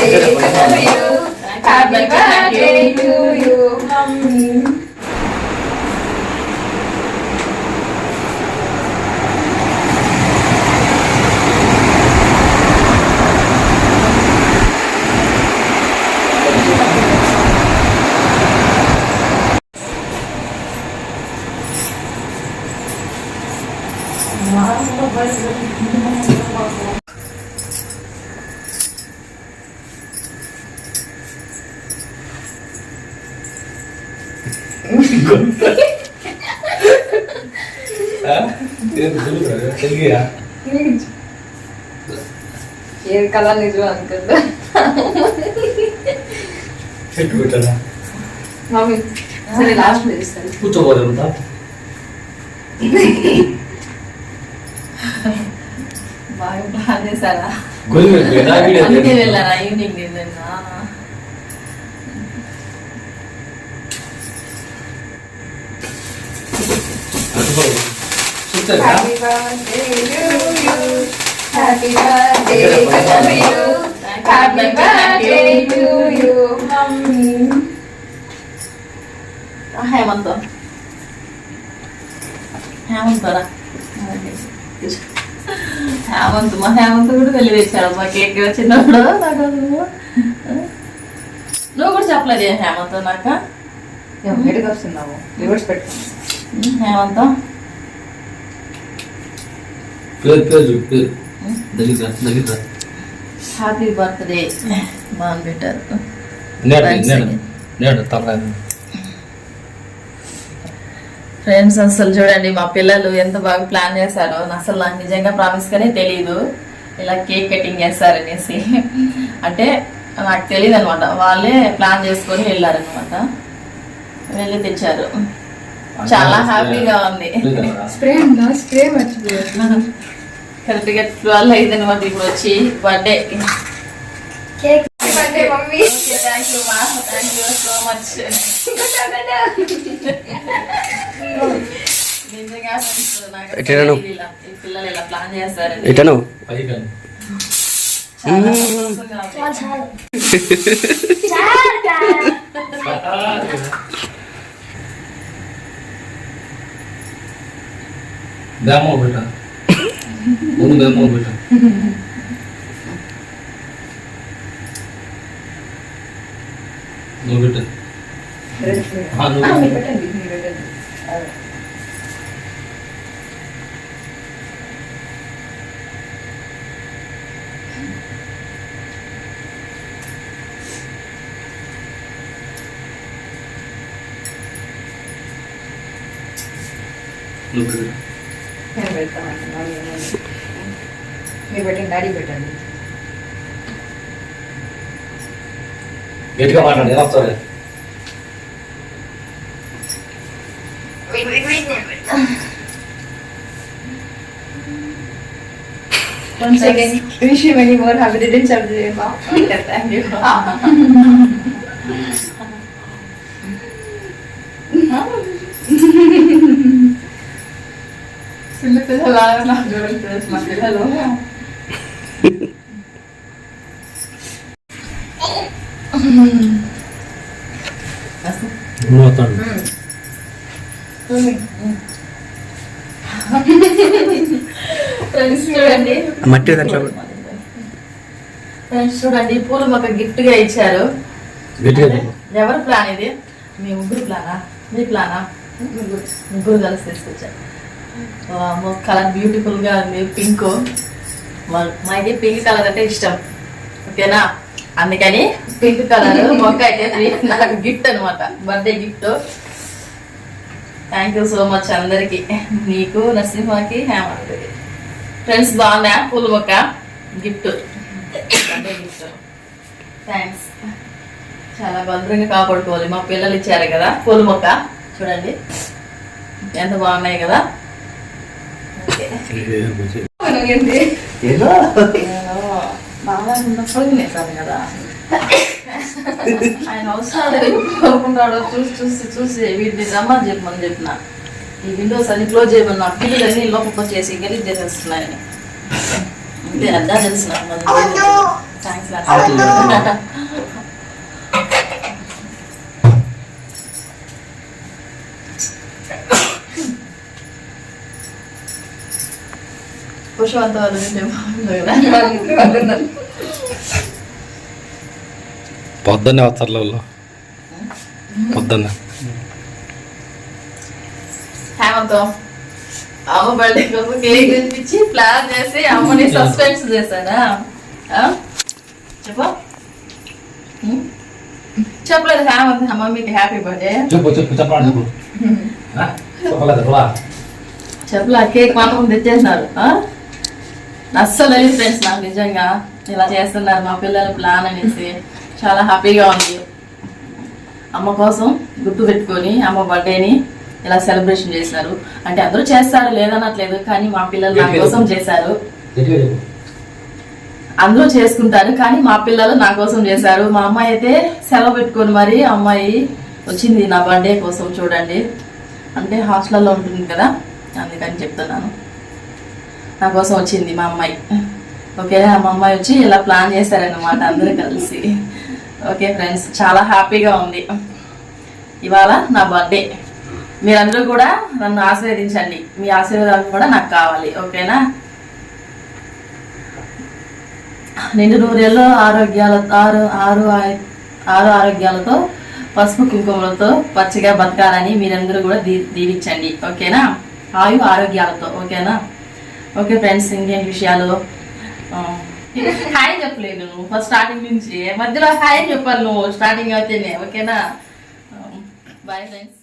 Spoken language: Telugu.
birthday to you. Happy birthday to you, mommy. Wow, what was it? ఏది కలర్ నిజం అనుకుందా చెట్టు పెట్టారా మమ్మీ సరే లాస్ట్లో ఇస్తాను కూర్చోబోదంతా బాగా ప్లాన్ చేశారా ఈవినింగ్ నిన్న చూస్తారా happy birthday to you happy birthday to you happy birthday to you mummy Hemanth. Hemanth రా. హేమంత్ మా హేమంత్ కూడా వెళ్ళి తెచ్చాడు మా కేక్ చిన్నప్పుడు. నాకు నువ్వు కూడా చెప్పలేదు హేమంత్ నాకు. ఎక్కడికి వస్తున్నావు? రివర్స్ పెట్టు హేమంత్. పేరు పేరు పేరు దగ్గర దగ్గర హ్యాపీ బర్త్డే మా పెట్టారు నేడు ఫ్రెండ్స్ అసలు చూడండి మా పిల్లలు ఎంత బాగా ప్లాన్ చేశారో. అసలు నాకు నిజంగా ప్రామిస్ గానే తెలియదు ఇలా కేక్ కటింగ్ చేస్తారనేసి. అంటే నాకు తెలియదు అనమాట వాళ్ళే ప్లాన్ చేసుకొని వెళ్ళారనమాట వెళ్ళి తెచ్చారు. చాలా హ్యాపీగా ఉంది. స్ప్రే ఉందా? స్ప్రే మర్చిపోయాను. కరెక్ట్గా ట్వెల్వ్ అయింది అనమాట ఇప్పుడు వచ్చి birthday. Cake birthday mummy. Thank you మా థ్యాంక్ యూ సో మచ్ నిజంగా నాకు ఈ పిల్లలు ఇలా ప్లాన్ చేస్తారని ఎటను? చాలా வேகமாக போயிட்டான் ஒன்று வேகமாக போயிட்டான் നോക്കട്ടെ ആ നോക്കട്ടെ നോക്കട്ടെ మీరు పెట్టండి డాడీ పెట్టండి గట్టిగా మాట్లాడు ఎలా వస్తుంది Once again, wish you many more happy returns of the day. Okay, thank you. పిల్లలాగా నాకు చూడండి మా పిల్లలు మూతాడు ఫ్రెండ్స్ చూడండి మట్టి ఫ్రెండ్స్ చూడండి పూలు మాకు గిఫ్ట్గా ఇచ్చారు. ఎవరి ప్లాన్ ఇది? మీ ముగ్గురు ప్లానా మీ ప్లానా ముగ్గురు కలిసి తీసుకొచ్చారు. కలర్ బ్యూటిఫుల్గా ఉంది పింక్ మాకి పింక్ కలర్ అంటే ఇష్టం. ఓకేనా? అందుకని పింక్ కలర్ మొక్క అయితే నాకు గిఫ్ట్ అనమాట birthday gift thank you so much అందరికి. నీకు నరసింహకి హేమంత్కి. ఫ్రెండ్స్ బాగుందా? పూల మొక్క? గిఫ్ట్ బర్త్డే గిఫ్ట్ థ్యాంక్స్ చాలా భద్రంగా కాపాడుకోవాలి. మా పిల్లలు ఇచ్చారు కదా పూల మొక్క. చూడండి. ఎంత బాగున్నాయి కదా? బాగా ఉన్నప్పుడు తినేసాను కదా ఆయన అవసరాలు కోరుకుంటాడో చూసి చూసి చూసి వీటిని రమ్మని చెప్పమని చెప్పిన ఈ విండోస్ అన్ని క్లోజ్ చేయమన్నా పిల్లలు అన్ని లోపల చేసి గలీజ్ చేసేస్తున్నాయని అంతే అద్దా తెలిసిన థ్యాంక్స్ పొద్దున్నే వస్తారు వాళ్ళు పొద్దున్న హేమంతో అమ్మ బర్త్డే కోసం కేక్ ప్లాన్ చేసి అమ్మని సస్పెన్స్ చేశాడా ఆ? చెప్పు ఉం? చెప్పలేదు హేమంత్ మమ్మీకి హ్యాపీ బర్త్డే చెప్పు చెప్పు చెప్పండి? చెప్పలేదు. చెప్పలా కేక్ మాత్రం తెచ్చేసినారు ఆ? అస్సలు తెలియదు ఫ్రెండ్స్ నాకు నిజంగా ఇలా చేస్తున్నారు. మా పిల్లల ప్లాన్ అనేసి చాలా హ్యాపీగా ఉంది. అమ్మ కోసం గుర్తు పెట్టుకొని అమ్మ బర్త్డేని ఇలా సెలబ్రేషన్ చేశారు. అంటే అందరూ చేస్తారు లేదనట్లేదు కానీ మా పిల్లలు నా కోసం చేశారు. అందరూ చేసుకుంటారు కానీ మా పిల్లలు నా కోసం చేశారు. మా అమ్మాయి అయితే సెలవు పెట్టుకొని మరి అమ్మాయి వచ్చింది నా బర్త్డే కోసం చూడండి. అంటే హాస్టల్లో ఉంటుంది కదా అందుకని చెప్తున్నాను. నా కోసం వచ్చింది మా అమ్మాయి. ఓకే మా అమ్మాయి వచ్చి ఇలా ప్లాన్ చేశారనమాట అందరూ కలిసి. ఓకే ఫ్రెండ్స్ చాలా హ్యాపీగా ఉంది. ఇవాళ నా బర్త్డే మీరందరూ కూడా నన్ను ఆశీర్వదించండి. మీ ఆశీర్వాదాలు కూడా నాకు కావాలి. ఓకేనా? నిండు నూరేళ్ళు ఆరోగ్యాల ఆరు ఆరు ఆరు ఆరోగ్యాలతో పసుపు కుంకుమలతో పచ్చగా బతకాలని మీరందరూ కూడా దీ దీవించండి. ఓకేనా? ఆయు ఆరోగ్యాలతో. ఓకేనా? ఓకే ఫ్రెండ్స్ ఇంకేం విషయాలు? హాయ్ చెప్పలేదు నువ్వు. ఫస్ట్ స్టార్టింగ్ నుంచి. మధ్యలో హాయ్ చెప్పాలి నువ్వు. స్టార్టింగ్ అయితేనే. ఓకేనా? Bye friends